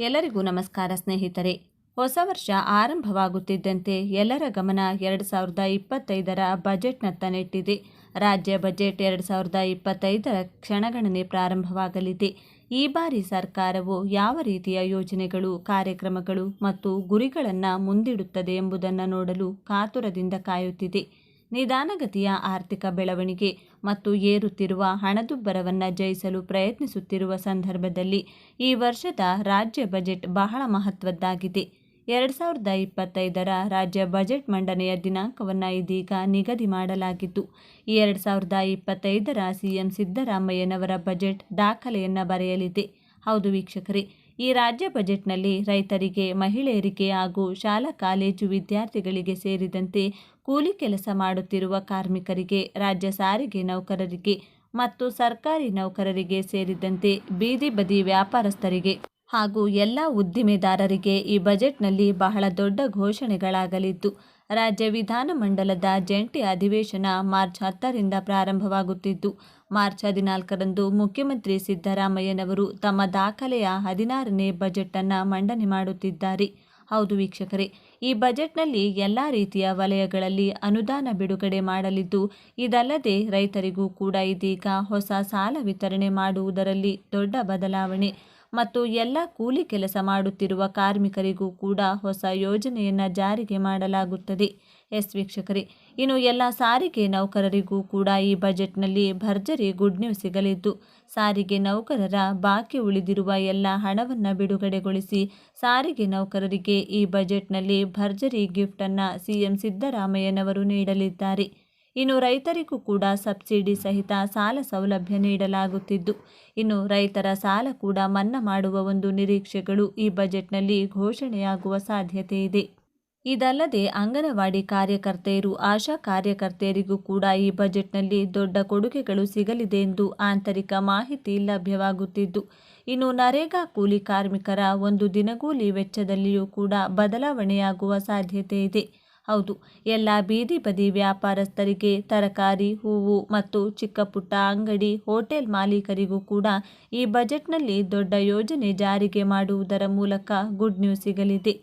ಎಲ್ಲರಿಗೂ ನಮಸ್ಕಾರ ಸ್ನೇಹಿತರೆ. ಹೊಸ ವರ್ಷ ಆರಂಭವಾಗುತ್ತಿದ್ದಂತೆ ಎಲ್ಲರ ಗಮನ ಎರಡು ಸಾವಿರದ ಇಪ್ಪತ್ತೈದರ ಬಜೆಟ್ನತ್ತ ನೆಟ್ಟಿದೆ. ರಾಜ್ಯ ಬಜೆಟ್ ಎರಡು ಸಾವಿರದ ಇಪ್ಪತ್ತೈದರ ಕ್ಷಣಗಣನೆ ಪ್ರಾರಂಭವಾಗಲಿದೆ. ಈ ಬಾರಿ ಸರ್ಕಾರವು ಯಾವ ರೀತಿಯ ಯೋಜನೆಗಳು, ಕಾರ್ಯಕ್ರಮಗಳು ಮತ್ತು ಗುರಿಗಳನ್ನು ಮುಂದಿಡುತ್ತದೆ ಎಂಬುದನ್ನು ನೋಡಲು ಕಾತುರದಿಂದ ಕಾಯುತ್ತಿದೆ. ನಿಧಾನಗತಿಯ ಆರ್ಥಿಕ ಬೆಳವಣಿಗೆ ಮತ್ತು ಏರುತ್ತಿರುವ ಹಣದುಬ್ಬರವನ್ನು ಜಯಿಸಲು ಪ್ರಯತ್ನಿಸುತ್ತಿರುವ ಸಂದರ್ಭದಲ್ಲಿ ಈ ವರ್ಷದ ರಾಜ್ಯ ಬಜೆಟ್ ಬಹಳ ಮಹತ್ವದ್ದಾಗಿದೆ. ಎರಡು ಸಾವಿರದ ಇಪ್ಪತ್ತೈದರ ರಾಜ್ಯ ಬಜೆಟ್ ಮಂಡನೆಯ ದಿನಾಂಕವನ್ನು ಇದೀಗ ನಿಗದಿ ಮಾಡಲಾಗಿತ್ತು ಎರಡು ಸಾವಿರದ ಇಪ್ಪತ್ತೈದರ ಸಿಎಂ ಸಿದ್ದರಾಮಯ್ಯನವರ ಬಜೆಟ್ ದಾಖಲೆಯನ್ನು ಬರೆಯಲಿದೆ. ಹೌದು ವೀಕ್ಷಕರೇ ಈ ರಾಜ್ಯ ಬಜೆಟ್ನಲ್ಲಿ ರೈತರಿಗೆ, ಮಹಿಳೆಯರಿಗೆ ಹಾಗೂ ಶಾಲಾ, ಕಾಲೇಜು ವಿದ್ಯಾರ್ಥಿಗಳಿಗೆ ಸೇರಿದಂತೆ ಕೂಲಿ ಕೆಲಸ ಮಾಡುತ್ತಿರುವ ಕಾರ್ಮಿಕರಿಗೆ, ರಾಜ್ಯ ಸಾರಿಗೆ ನೌಕರರಿಗೆ ಮತ್ತು ಸರ್ಕಾರಿ ನೌಕರರಿಗೆ ಸೇರಿದಂತೆ ಬೀದಿ ಬದಿ ವ್ಯಾಪಾರಸ್ಥರಿಗೆ ಹಾಗೂ ಎಲ್ಲ ಉದ್ದಿಮೆದಾರರಿಗೆ ಈ ಬಜೆಟ್ನಲ್ಲಿ ಬಹಳ ದೊಡ್ಡ ಘೋಷಣೆಗಳಾಗಲಿದ್ದು ರಾಜ್ಯ ವಿಧಾನಮಂಡಲದ ಜಂಟಿ ಅಧಿವೇಶನ ಮಾರ್ಚ್ ಹತ್ತರಿಂದ ಪ್ರಾರಂಭವಾಗುತ್ತಿದ್ದು, ಮಾರ್ಚ್ ಹದಿನಾಲ್ಕರಂದು ಮುಖ್ಯಮಂತ್ರಿ ಸಿದ್ದರಾಮಯ್ಯನವರು ತಮ್ಮ ದಾಖಲೆಯ ಹದಿನಾರನೇ ಬಜೆಟನ್ನು ಮಂಡನೆ ಮಾಡುತ್ತಿದ್ದಾರೆ. ಹೌದು ವೀಕ್ಷಕರೇ, ಈ ಬಜೆಟ್ನಲ್ಲಿ ಎಲ್ಲ ರೀತಿಯ ವಲಯಗಳಲ್ಲಿ ಅನುದಾನ ಬಿಡುಗಡೆ ಮಾಡಲಿದ್ದು, ಇದಲ್ಲದೆ ರೈತರಿಗೂ ಕೂಡ ಇದೀಗ ಹೊಸ ಸಾಲ ವಿತರಣೆ ಮಾಡುವುದರಲ್ಲಿ ದೊಡ್ಡ ಬದಲಾವಣೆ. ಮತ್ತು ಎಲ್ಲ ಕೂಲಿ ಕೆಲಸ ಮಾಡುತ್ತಿರುವ ಕಾರ್ಮಿಕರಿಗೂ ಕೂಡ ಹೊಸ ಯೋಜನೆಯನ್ನು ಜಾರಿಗೆ ಮಾಡಲಾಗುತ್ತದೆ. ಎಸ್ ವೀಕ್ಷಕರೇ, ಇನ್ನು ಎಲ್ಲ ಸಾರಿಗೆ ನೌಕರರಿಗೂ ಕೂಡ ಈ ಬಜೆಟ್ನಲ್ಲಿ ಭರ್ಜರಿ ಗುಡ್ ನ್ಯೂಸ್ ಸಿಗಲಿದ್ದು, ಸಾರಿಗೆ ನೌಕರರ ಬಾಕಿ ಉಳಿದಿರುವ ಎಲ್ಲ ಹಣವನ್ನು ಬಿಡುಗಡೆಗೊಳಿಸಿ ಸಾರಿಗೆ ನೌಕರರಿಗೆ ಈ ಬಜೆಟ್ನಲ್ಲಿ ಭರ್ಜರಿ ಗಿಫ್ಟನ್ನು ಸಿಎಂ ಸಿದ್ದರಾಮಯ್ಯನವರು ನೀಡಲಿದ್ದಾರೆ. ಇನ್ನು ರೈತರಿಗೂ ಕೂಡ ಸಬ್ಸಿಡಿ ಸಹಿತ ಸಾಲ ಸೌಲಭ್ಯ ನೀಡಲಾಗುತ್ತಿದ್ದು, ಇನ್ನು ರೈತರ ಸಾಲ ಕೂಡ ಮನ್ನಾ ಮಾಡುವ ಒಂದು ನಿರೀಕ್ಷೆಗಳು ಈ ಬಜೆಟ್ನಲ್ಲಿ ಘೋಷಣೆಯಾಗುವ ಸಾಧ್ಯತೆ ಇದೆ. ಇದಲ್ಲದೆ ಅಂಗನವಾಡಿ ಕಾರ್ಯಕರ್ತೆಯರು, ಆಶಾ ಕಾರ್ಯಕರ್ತೆಯರಿಗೂ ಕೂಡ ಈ ಬಜೆಟ್ನಲ್ಲಿ ದೊಡ್ಡ ಕೊಡುಗೆಗಳು ಸಿಗಲಿದೆ ಎಂದು ಆಂತರಿಕ ಮಾಹಿತಿ ಲಭ್ಯವಾಗುತ್ತಿದ್ದು, ಇನ್ನು ನರೇಗಾ ಕೂಲಿ ಕಾರ್ಮಿಕರ ಒಂದು ದಿನಗೂಲಿ ವೆಚ್ಚದಲ್ಲಿಯೂ ಕೂಡ ಬದಲಾವಣೆಯಾಗುವ ಸಾಧ್ಯತೆ ಇದೆ. ಹೌದು, ಎಲ್ಲ ಬೀದಿ ಬದಿ ವ್ಯಾಪಾರಸ್ಥರಿಗೆ ತರಕಾರಿ, ಹೂವು ಮತ್ತು ಚಿಕ್ಕ ಪುಟ್ಟ ಅಂಗಡಿ, ಹೋಟೆಲ್ ಮಾಲೀಕರಿಗೂ ಕೂಡ ಈ ಬಜೆಟ್ನಲ್ಲಿ ದೊಡ್ಡ ಯೋಜನೆ ಜಾರಿಗೆ ಮಾಡುವುದರ ಮೂಲಕ ಗುಡ್ ನ್ಯೂಸ್ ಸಿಗಲಿದೆ.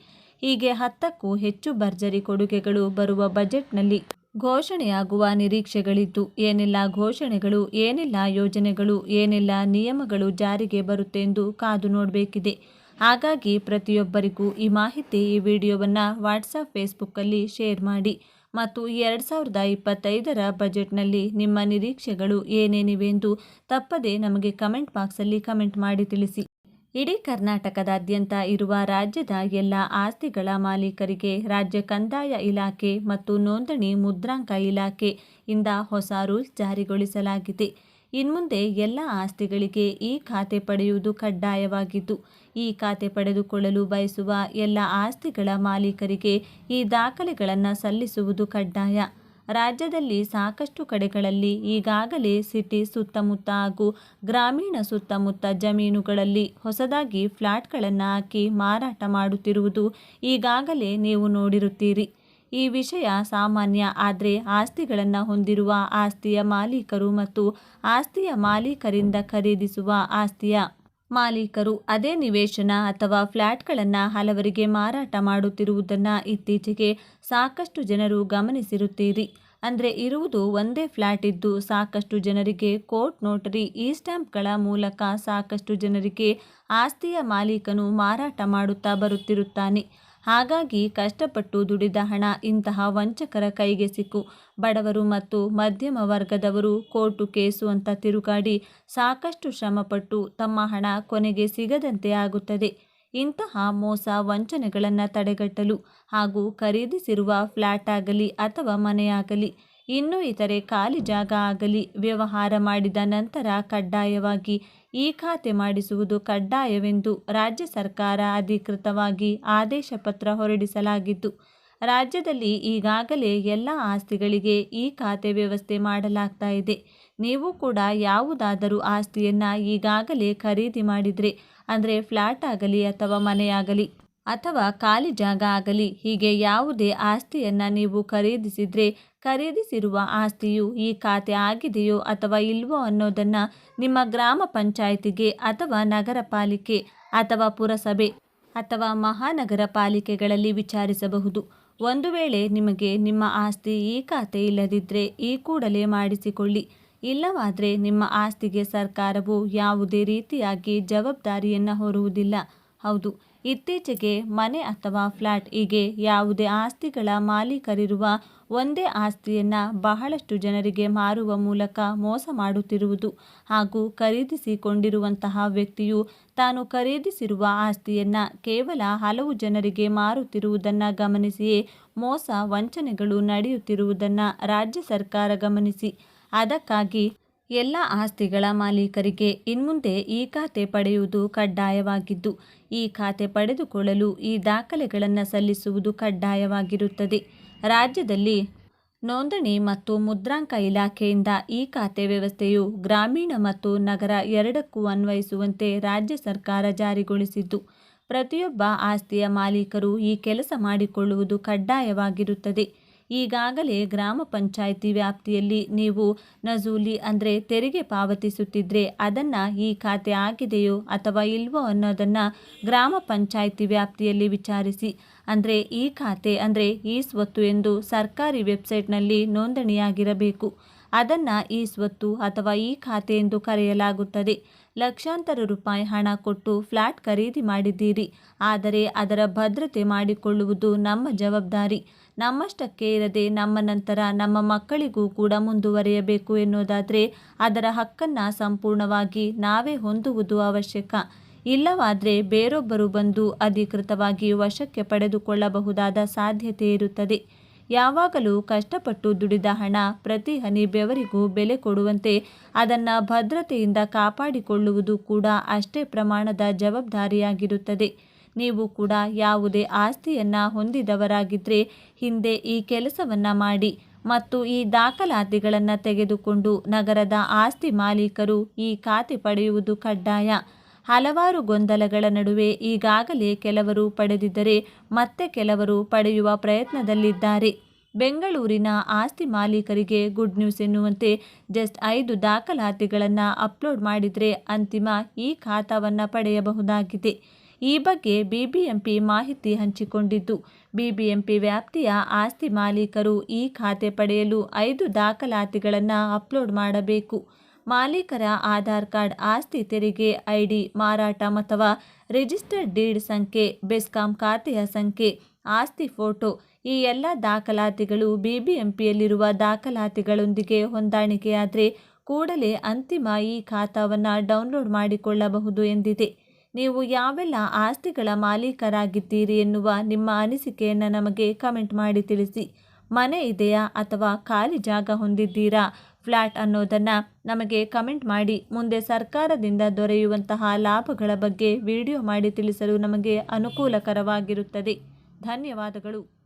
ಹೀಗೆ ಹತ್ತಕ್ಕೂ ಹೆಚ್ಚು ಭರ್ಜರಿ ಕೊಡುಗೆಗಳು ಬರುವ ಬಜೆಟ್ನಲ್ಲಿ ಘೋಷಣೆಯಾಗುವ ನಿರೀಕ್ಷೆಗಳಿದ್ದು, ಏನೆಲ್ಲ ಘೋಷಣೆಗಳು, ಏನೆಲ್ಲ ಯೋಜನೆಗಳು, ಏನೆಲ್ಲ ನಿಯಮಗಳು ಜಾರಿಗೆ ಬರುತ್ತೆಂದು ಕಾದು ನೋಡಬೇಕಿದೆ. ಹಾಗಾಗಿ ಪ್ರತಿಯೊಬ್ಬರಿಗೂ ಈ ಮಾಹಿತಿ ಈ ವಿಡಿಯೋವನ್ನು ವಾಟ್ಸಪ್ ಫೇಸ್ಬುಕ್ಕಲ್ಲಿ ಶೇರ್ ಮಾಡಿ. ಮತ್ತು ಎರಡು ಸಾವಿರದ ಇಪ್ಪತ್ತೈದರ ಬಜೆಟ್ನಲ್ಲಿ ನಿಮ್ಮ ನಿರೀಕ್ಷೆಗಳು ಏನೇನಿವೆ ಎಂದು ತಪ್ಪದೆ ನಮಗೆ ಕಮೆಂಟ್ ಬಾಕ್ಸಲ್ಲಿ ಕಮೆಂಟ್ ಮಾಡಿ ತಿಳಿಸಿ. ಇಡೀ ಕರ್ನಾಟಕದಾದ್ಯಂತ ಇರುವ ರಾಜ್ಯದ ಎಲ್ಲ ಆಸ್ತಿಗಳ ಮಾಲೀಕರಿಗೆ ರಾಜ್ಯ ಕಂದಾಯ ಇಲಾಖೆ ಮತ್ತು ನೋಂದಣಿ ಮುದ್ರಾಂಕ ಇಲಾಖೆ ಇಂದ ಹೊಸ ರೂಲ್ಸ್ ಜಾರಿಗೊಳಿಸಲಾಗಿದೆ. ಇನ್ಮುಂದೆ ಎಲ್ಲ ಆಸ್ತಿಗಳಿಗೆ ಈ ಖಾತೆ ಪಡೆಯುವುದು ಕಡ್ಡಾಯವಾಗಿದ್ದು, ಈ ಖಾತೆ ಪಡೆದುಕೊಳ್ಳಲು ಬಯಸುವ ಎಲ್ಲ ಆಸ್ತಿಗಳ ಮಾಲೀಕರಿಗೆ ಈ ದಾಖಲೆಗಳನ್ನು ಸಲ್ಲಿಸುವುದು ಕಡ್ಡಾಯ. ರಾಜ್ಯದಲ್ಲಿ ಸಾಕಷ್ಟು ಕಡೆಗಳಲ್ಲಿ ಈಗಾಗಲೇ ಸಿಟಿ ಸುತ್ತಮುತ್ತ ಹಾಗೂ ಗ್ರಾಮೀಣ ಸುತ್ತಮುತ್ತ ಜಮೀನುಗಳಲ್ಲಿ ಹೊಸದಾಗಿ ಫ್ಲಾಟ್ಗಳನ್ನು ಹಾಕಿ ಮಾರಾಟ ಮಾಡುತ್ತಿರುವುದು ಈಗಾಗಲೇ ನೀವು ನೋಡಿರುತ್ತೀರಿ. ಈ ವಿಷಯ ಸಾಮಾನ್ಯ, ಆದರೆ ಆಸ್ತಿಗಳನ್ನು ಹೊಂದಿರುವ ಆಸ್ತಿಯ ಮಾಲೀಕರು ಮತ್ತು ಆಸ್ತಿಯ ಮಾಲೀಕರಿಂದ ಖರೀದಿಸುವ ಆಸ್ತಿಯ ಮಾಲೀಕರು ಅದೇ ನಿವೇಶನ ಅಥವಾ ಫ್ಲ್ಯಾಟ್ಗಳನ್ನು ಹಲವರಿಗೆ ಮಾರಾಟ ಮಾಡುತ್ತಿರುವುದನ್ನು ಇತ್ತೀಚೆಗೆ ಸಾಕಷ್ಟು ಜನರು ಗಮನಿಸಿರುತ್ತೀರಿ. ಅಂದರೆ ಇರುವುದು ಒಂದೇ ಫ್ಲ್ಯಾಟ್ ಇದ್ದು ಸಾಕಷ್ಟು ಜನರಿಗೆ ಕೋರ್ಟ್ ನೋಟರಿ, ಈ ಸ್ಟ್ಯಾಂಪ್ಗಳ ಮೂಲಕ ಸಾಕಷ್ಟು ಜನರಿಗೆ ಆಸ್ತಿಯ ಮಾಲೀಕನು ಮಾರಾಟ ಮಾಡುತ್ತಾ ಬರುತ್ತಿರುತ್ತಾನೆ. ಹಾಗಾಗಿ ಕಷ್ಟಪಟ್ಟು ದುಡಿದ ಹಣ ಇಂತಹ ವಂಚಕರ ಕೈಗೆ ಸಿಕ್ಕು. ಬಡವರು ಮತ್ತು ಮಧ್ಯಮ ವರ್ಗದವರು ಕೋರ್ಟು ಕೇಸು ಅಂತ ತಿರುಗಾಡಿ ಸಾಕಷ್ಟು ಶ್ರಮಪಟ್ಟು ತಮ್ಮ ಹಣ ಕೊನೆಗೆ ಸಿಗದಂತೆ ಆಗುತ್ತದೆ. ಇಂತಹ ಮೋಸ ವಂಚನೆಗಳನ್ನು ತಡೆಗಟ್ಟಲು ಹಾಗೂ ಖರೀದಿಸಿರುವ ಫ್ಲ್ಯಾಟ್ ಆಗಲಿ ಅಥವಾ ಮನೆಯಾಗಲಿ ಇನ್ನೂ ಇತರೆ ಖಾಲಿ ಜಾಗ ಆಗಲಿ. ವ್ಯವಹಾರ ಮಾಡಿದ ನಂತರ ಕಡ್ಡಾಯವಾಗಿ ಈ ಖಾತೆ ಮಾಡಿಸುವುದು ಕಡ್ಡಾಯವೆಂದು ರಾಜ್ಯ ಸರ್ಕಾರ ಅಧಿಕೃತವಾಗಿ ಆದೇಶ ಪತ್ರ ಹೊರಡಿಸಲಾಗಿತ್ತು ರಾಜ್ಯದಲ್ಲಿ ಈಗಾಗಲೇ ಎಲ್ಲ ಆಸ್ತಿಗಳಿಗೆ ಈ ಖಾತೆ ವ್ಯವಸ್ಥೆ ಮಾಡಲಾಗ್ತಾ ಇದೆ. ನೀವು ಕೂಡ ಯಾವುದಾದರೂ ಆಸ್ತಿಯನ್ನು ಈಗಾಗಲೇ ಖರೀದಿ ಮಾಡಿದರೆ, ಅಂದರೆ ಫ್ಲ್ಯಾಟ್ ಆಗಲಿ ಅಥವಾ ಮನೆಯಾಗಲಿ ಅಥವಾ ಖಾಲಿ ಜಾಗ ಆಗಲಿ, ಹೀಗೆ ಯಾವುದೇ ಆಸ್ತಿಯನ್ನು ನೀವು ಖರೀದಿಸಿದರೆ ಖರೀದಿಸಿರುವ ಆಸ್ತಿಯು ಈ ಖಾತೆ ಆಗಿದೆಯೋ ಅಥವಾ ಇಲ್ವೋ ಅನ್ನೋದನ್ನು ನಿಮ್ಮ ಗ್ರಾಮ ಪಂಚಾಯಿತಿಗೆ ಅಥವಾ ನಗರ ಪಾಲಿಕೆ ಅಥವಾ ಪುರಸಭೆ ಅಥವಾ ಮಹಾನಗರ ಪಾಲಿಕೆಗಳಲ್ಲಿ ವಿಚಾರಿಸಬಹುದು. ಒಂದು ವೇಳೆ ನಿಮಗೆ ನಿಮ್ಮ ಆಸ್ತಿ ಈ ಖಾತೆ ಇಲ್ಲದಿದ್ದರೆ ಈ ಕೂಡಲೇ ಮಾಡಿಸಿಕೊಳ್ಳಿ. ಇಲ್ಲವಾದರೆ ನಿಮ್ಮ ಆಸ್ತಿಗೆ ಸರ್ಕಾರವು ಯಾವುದೇ ರೀತಿಯಾಗಿ ಜವಾಬ್ದಾರಿಯನ್ನು ಹೊರುವುದಿಲ್ಲ. ಹೌದು, ಇತ್ತೀಚೆಗೆ ಮನೆ ಅಥವಾ ಫ್ಲ್ಯಾಟ್ ಹೀಗೆ ಯಾವುದೇ ಆಸ್ತಿಗಳ ಮಾಲೀಕರಿರುವ ಒಂದೇ ಆಸ್ತಿಯನ್ನು ಬಹಳಷ್ಟು ಜನರಿಗೆ ಮಾರುವ ಮೂಲಕ ಮೋಸ ಮಾಡುತ್ತಿರುವುದು ಹಾಗೂ ಖರೀದಿಸಿಕೊಂಡಿರುವಂತಹ ವ್ಯಕ್ತಿಯು ತಾನು ಖರೀದಿಸಿರುವ ಆಸ್ತಿಯನ್ನು ಕೇವಲ ಹಲವು ಜನರಿಗೆ ಮಾರುತ್ತಿರುವುದನ್ನು ಗಮನಿಸಿಯೇ ಮೋಸ ವಂಚನೆಗಳು ನಡೆಯುತ್ತಿರುವುದನ್ನು ರಾಜ್ಯ ಸರ್ಕಾರ ಗಮನಿಸಿ. ಅದಕ್ಕಾಗಿ ಎಲ್ಲ ಆಸ್ತಿಗಳ ಮಾಲೀಕರಿಗೆ ಇನ್ಮುಂದೆ ಈ ಖಾತೆ ಪಡೆಯುವುದು ಕಡ್ಡಾಯವಾಗಿದ್ದು, ಈ ಖಾತೆ ಪಡೆದುಕೊಳ್ಳಲು ಈ ದಾಖಲೆಗಳನ್ನು ಸಲ್ಲಿಸುವುದು ಕಡ್ಡಾಯವಾಗಿರುತ್ತದೆ. ರಾಜ್ಯದಲ್ಲಿ ನೋಂದಣಿ ಮತ್ತು ಮುದ್ರಾಂಕ ಇಲಾಖೆಯಿಂದ ಈ ಖಾತೆ ವ್ಯವಸ್ಥೆಯು ಗ್ರಾಮೀಣ ಮತ್ತು ನಗರ ಎರಡಕ್ಕೂ ಅನ್ವಯಿಸುವಂತೆ ರಾಜ್ಯ ಸರ್ಕಾರ ಜಾರಿಗೊಳಿಸಿದ್ದು, ಪ್ರತಿಯೊಬ್ಬ ಆಸ್ತಿಯ ಮಾಲೀಕರು ಈ ಕೆಲಸ ಮಾಡಿಕೊಳ್ಳುವುದು ಕಡ್ಡಾಯವಾಗಿರುತ್ತದೆ. ಈಗಾಗಲೇ ಗ್ರಾಮ ಪಂಚಾಯಿತಿ ವ್ಯಾಪ್ತಿಯಲ್ಲಿ ನೀವು ನಜೂಲಿ ಅಂದರೆ ತೆರಿಗೆ ಪಾವತಿಸುತ್ತಿದ್ದರೆ ಅದನ್ನು ಈ ಖಾತೆ ಆಗಿದೆಯೋ ಅಥವಾ ಇಲ್ವೋ ಅನ್ನೋದನ್ನು ಗ್ರಾಮ ಪಂಚಾಯಿತಿ ವ್ಯಾಪ್ತಿಯಲ್ಲಿ ವಿಚಾರಿಸಿ. ಅಂದರೆ ಈ ಖಾತೆ ಅಂದರೆ ಈ ಸ್ವತ್ತು ಎಂದು ಸರ್ಕಾರಿ ವೆಬ್ಸೈಟ್ನಲ್ಲಿ ನೋಂದಣಿಯಾಗಿರಬೇಕು. ಅದನ್ನು ಈ ಸ್ವತ್ತು ಅಥವಾ ಈ ಖಾತೆ ಎಂದು ಕರೆಯಲಾಗುತ್ತದೆ. ಲಕ್ಷಾಂತರ ರೂಪಾಯಿ ಹಣ ಕೊಟ್ಟು ಫ್ಲ್ಯಾಟ್ ಖರೀದಿ ಮಾಡಿದ್ದೀರಿ. ಆದರೆ ಅದರ ಭದ್ರತೆ ಮಾಡಿಕೊಳ್ಳುವುದು ನಮ್ಮ ಜವಾಬ್ದಾರಿ. ನಮ್ಮಷ್ಟಕ್ಕೆ ಇರದೆ ನಮ್ಮ ನಂತರ ನಮ್ಮ ಮಕ್ಕಳಿಗೂ ಕೂಡ ಮುಂದುವರಿಯಬೇಕು ಎನ್ನುವುದಾದರೆ ಅದರ ಹಕ್ಕನ್ನು ಸಂಪೂರ್ಣವಾಗಿ ನಾವೇ ಹೊಂದುವುದು ಅವಶ್ಯಕ. ಇಲ್ಲವಾದರೆ ಬೇರೊಬ್ಬರು ಬಂದು ಅಧಿಕೃತವಾಗಿ ವಶಕ್ಕೆ ಪಡೆದುಕೊಳ್ಳಬಹುದಾದ ಸಾಧ್ಯತೆ ಇರುತ್ತದೆ. ಯಾವಾಗಲೂ ಕಷ್ಟಪಟ್ಟು ದುಡಿದ ಹಣ ಪ್ರತಿ ಹನಿ ಬೆವರಿಗೂ ಬೆಲೆ ಕೊಡುವಂತೆ ಅದನ್ನು ಭದ್ರತೆಯಿಂದ ಕಾಪಾಡಿಕೊಳ್ಳುವುದು ಕೂಡ ಅಷ್ಟೇ ಪ್ರಮಾಣದ ಜವಾಬ್ದಾರಿಯಾಗಿರುತ್ತದೆ. ನೀವು ಕೂಡ ಯಾವುದೇ ಆಸ್ತಿಯನ್ನು ಹೊಂದಿದವರಾಗಿದ್ದರೆ ಹಿಂದೆ ಈ ಕೆಲಸವನ್ನು ಮಾಡಿ ಮತ್ತು ಈ ದಾಖಲಾತಿಗಳನ್ನು ತೆಗೆದುಕೊಂಡು ನಗರದ ಆಸ್ತಿ ಮಾಲೀಕರು ಈ ಖಾತೆ ಪಡೆಯುವುದು ಕಡ್ಡಾಯ. ಹಲವಾರು ಗೊಂದಲಗಳ ನಡುವೆ ಈಗಾಗಲೇ ಕೆಲವರು ಪಡೆದಿದ್ದರೆ ಮತ್ತೆ ಕೆಲವರು ಪಡೆಯುವ ಪ್ರಯತ್ನದಲ್ಲಿದ್ದಾರೆ. ಬೆಂಗಳೂರಿನ ಆಸ್ತಿ ಮಾಲೀಕರಿಗೆ ಗುಡ್ ನ್ಯೂಸ್ ಎನ್ನುವಂತೆ ಜಸ್ಟ್ ಐದು ದಾಖಲಾತಿಗಳನ್ನು ಅಪ್ಲೋಡ್ ಮಾಡಿದರೆ ಅಂತಿಮ ಈ ಖಾತಾವನ್ನು ಪಡೆಯಬಹುದಾಗಿದೆ. ಈ ಬಗ್ಗೆ ಬಿಬಿಎಂಪಿ ಮಾಹಿತಿ ಹಂಚಿಕೊಂಡಿದ್ದು, ಬಿಬಿಎಂಪಿ ವ್ಯಾಪ್ತಿಯ ಆಸ್ತಿ ಮಾಲೀಕರು ಈ ಖಾತೆ ಪಡೆಯಲು ಐದು ದಾಖಲಾತಿಗಳನ್ನು ಅಪ್ಲೋಡ್ ಮಾಡಬೇಕು. ಮಾಲೀಕರ ಆಧಾರ್ ಕಾರ್ಡ್ ಆಸ್ತಿ ತೆರಿಗೆ ಐಡಿ, ಮಾರಾಟ ಅಥವಾ ರಿಜಿಸ್ಟರ್ಡ್ ಡೀಡ್ ಸಂಖ್ಯೆ, ಬೆಸ್ಕಾಂ ಖಾತೆಯ ಸಂಖ್ಯೆ, ಆಸ್ತಿ ಫೋಟೋ ಈ ಎಲ್ಲ ದಾಖಲಾತಿಗಳು ಬಿಬಿಎಂಪಿಯಲ್ಲಿರುವ ದಾಖಲಾತಿಗಳೊಂದಿಗೆ ಹೊಂದಾಣಿಕೆಯಾದರೆ ಕೂಡಲೇ ಅಂತಿಮ ಈ ಖಾತಾವನ್ನು ಡೌನ್ಲೋಡ್ ಮಾಡಿಕೊಳ್ಳಬಹುದು ಎಂದಿದೆ. ನೀವು ಯಾವೆಲ್ಲ ಆಸ್ತಿಗಳ ಮಾಲೀಕರಾಗಿದ್ದೀರಿ ಎನ್ನುವ ನಿಮ್ಮ ಅನಿಸಿಕೆಯನ್ನು ನಮಗೆ ಕಮೆಂಟ್ ಮಾಡಿ ತಿಳಿಸಿ. ಮನೆ ಇದೆಯಾ ಅಥವಾ ಖಾಲಿ ಜಾಗ ಹೊಂದಿದ್ದೀರಾ? ಫ್ಲ್ಯಾಟ್ ಅನ್ನೋದನ್ನು ನಮಗೆ ಕಮೆಂಟ್ ಮಾಡಿ, ಮುಂದೆ ಸರ್ಕಾರದಿಂದ ದೊರೆಯುವಂತಹ ಲಾಭಗಳ ಬಗ್ಗೆ ವಿಡಿಯೋ ಮಾಡಿ ತಿಳಿಸಲು ನಮಗೆ ಅನುಕೂಲಕರವಾಗಿರುತ್ತದೆ. ಧನ್ಯವಾದಗಳು.